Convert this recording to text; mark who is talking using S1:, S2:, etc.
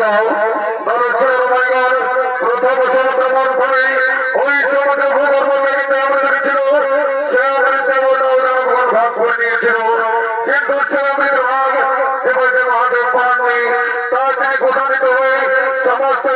S1: চাও মানুষের ময়দান প্রথম সংক্রমণ করে ওই সমাজে ভূগর্ভ থেকে আমরা ছিল সে আমাদের দেবতা ওদের ভাগ করে নিয়েছিল। কিন্তু সে আমাদের ভাগ, এবার যে মহাদেব সমস্ত